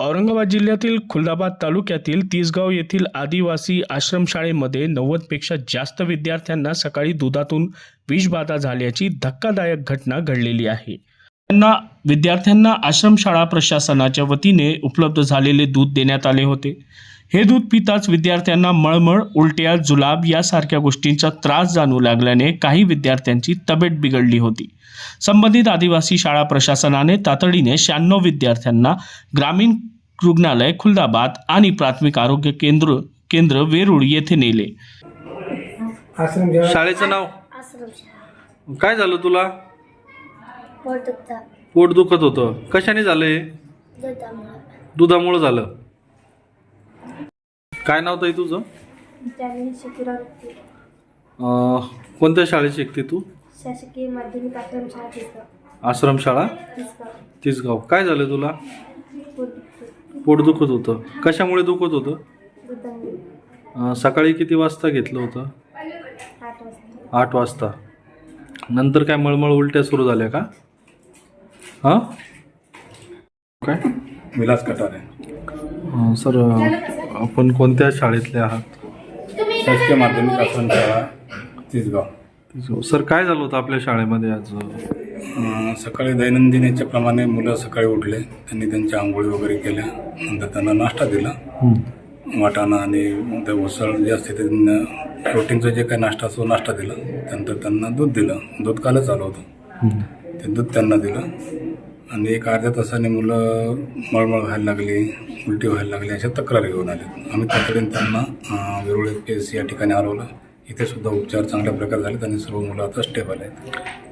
औरंगाबाद जिल्ह्यातील खुलदाबाद तालुक्यातील तिसगाव येथील आदिवासी आश्रमशाळेमध्ये नव्वदपेक्षा जास्त विद्यार्थ्यांना सकाळी दुधातून विषबाधा झाल्याची धक्कादायक घटना घडलेली आहे. त्यांना विद्यार्थ्यांना आश्रमशाळा प्रशासनाच्या वतीने उपलब्ध झालेले दूध देण्यात आले होते. हे दूध पिताच विद्यार्थ्यांना मळमळ उलट्या जुलाब यासारख्या गोष्टींचा त्रास जाणू लागल्याने काही विद्यार्थ्यांची तब्येत बिघडली होती. संबंधित आदिवासी शाळा प्रशासनाने तातडीने शहाण्णव विद्यार्थ्यांना ग्रामीण रुग्णालय खुलदाबाद आणि प्राथमिक आरोग्य केंद्र केंद्र वेरूळ येथे नेले. आश्रम जेव्हा शाळेचं नाव? काय झालं तुला? पोट दुखत. होतं. कशाने झालंय दुधामुळे. दुधामुळं झालं. काय नाव ताई तुझं? त्याने शिकवते अं, कोणत्या शाळेत शिकते तू? शासकीय माध्यमिक आश्रमशाळा तिथं. आश्रमशाळा तिसगाव. तिसगाव. काय झालं तुला? पोट दुखत होतं. कशामुळे दुखत होतं? अं, सकाळी किती वाजता घेतलं होतं? आठ वाजता. आठ वाजता नंतर काय मळमळ उलट्या सुरू झाल्या का? हां? काय? विलास कटारे. अं, सर आपण कोणत्या शाळेतले आहात? शासकीय माध्यमिक आश्रमशाळा तिसगाव. सर काय झालं होतं आपल्या शाळेमध्ये आज? सकाळी दैनंदिन याच्याप्रमाणे मुलं सकाळी उठले. त्यांनी त्यांच्या आंघोळी वगैरे केल्या. नंतर त्यांना नाश्ता दिला. वाटाणा आणि त्या उसळ जे असते ते न- प्रोटीनचं जे काही नाश्ता असतो नाश्ता दिला. त्यानंतर त्यांना दूध दिलं. दूध कालच आलं होतं. ते दूध त्यांना दिलं. आणि एक अर्ध्या तासाने मुलं मळमळ व्हायला लागली उलटी व्हायला लागली अशा तक्रारी घेऊन आले. आम्ही तातडीने त्यांना वेरुळ एस या ठिकाणी हलवलं इथे सुद्धा उपचार चांगल्या प्रकारे झाले आणि सर्व मुलं आता स्टेबल आहेत.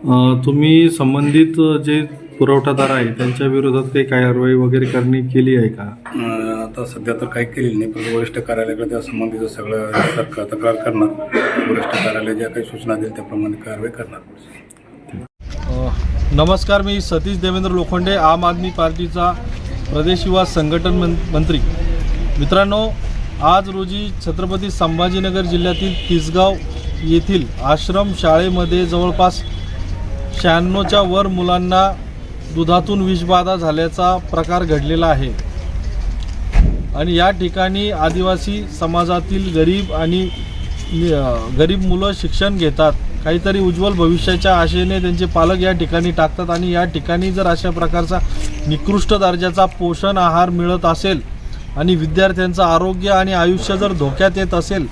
अं, तुम्ही संबंधित जे पुरवठादार आहे त्यांच्या विरोधात काही कारवाई वगैरे करणे केली आहे का? अं, आता सध्या तर काही केलेली नाही पण वरिष्ठ कार्यालयाकडे त्या संबंधीचं सगळं सरकार तक्रार करणार. वरिष्ठ कार्यालय ज्या काही सूचना देईल त्याप्रमाणे कारवाई करणार. नमस्कार मी सतीश देवेंद्र लोखंडे आम आदमी पार्टीचा प्रदेश युवा संघटन मं मंत्री. मित्रांनो आज रोजी छत्रपती संभाजीनगर जिल्ह्यातील तिसगाव येथील आश्रम शाळेमध्ये जवळपास शहाण्णवच्या वर मुलांना दुधातून विषबाधा झाल्याचा प्रकार घडलेला आहे. आणि या ठिकाणी आदिवासी समाजातील गरीब आणि गरीब मुलं शिक्षण घेतात. काहीतरी उज्ज्वल भविष्याच्या आशेने त्यांचे पालक या ठिकाणी टाकतात आणि या ठिकाणी जर अशा प्रकारचा निकृष्ट दर्जाचा पोषण आहार मिळत असेल आणि विद्यार्थ्यांचं आरोग्य आणि आयुष्य जर धोक्यात येत असेल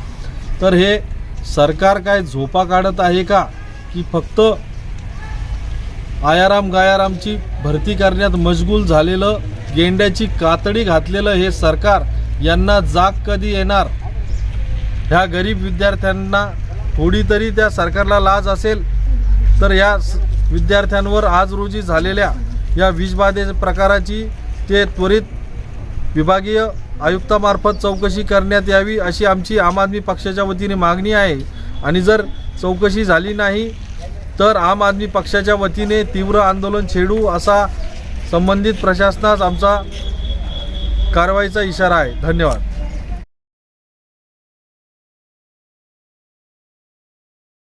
तर हे सरकार काय झोपा काढत आहे का? की फक्त आयाराम गायारामची भरती करण्यात मशगूल झालेलं गेंड्याची कातडी घातलेलं हे सरकार यांना जाग कधी येणार? ह्या गरीब विद्यार्थ्यांना थोडी तरी त्या सरकारला लाज असेल तर या स- विद्यार्थ्यांवर आज रोजी झालेल्या या विषबाधे प्रकाराची ते त्वरित विभागीय आयुक्तामार्फत चौकशी करण्यात यावी अशी आमची आम आदमी पक्षाच्या वतीने मागणी आहे. आणि जर चौकशी झाली नाही तर आम आदमी पक्षाच्या वतीने तीव्र आंदोलन छेडू असा संबंधित प्रशासनास आमचा कारवाईचा इशारा आहे. धन्यवाद.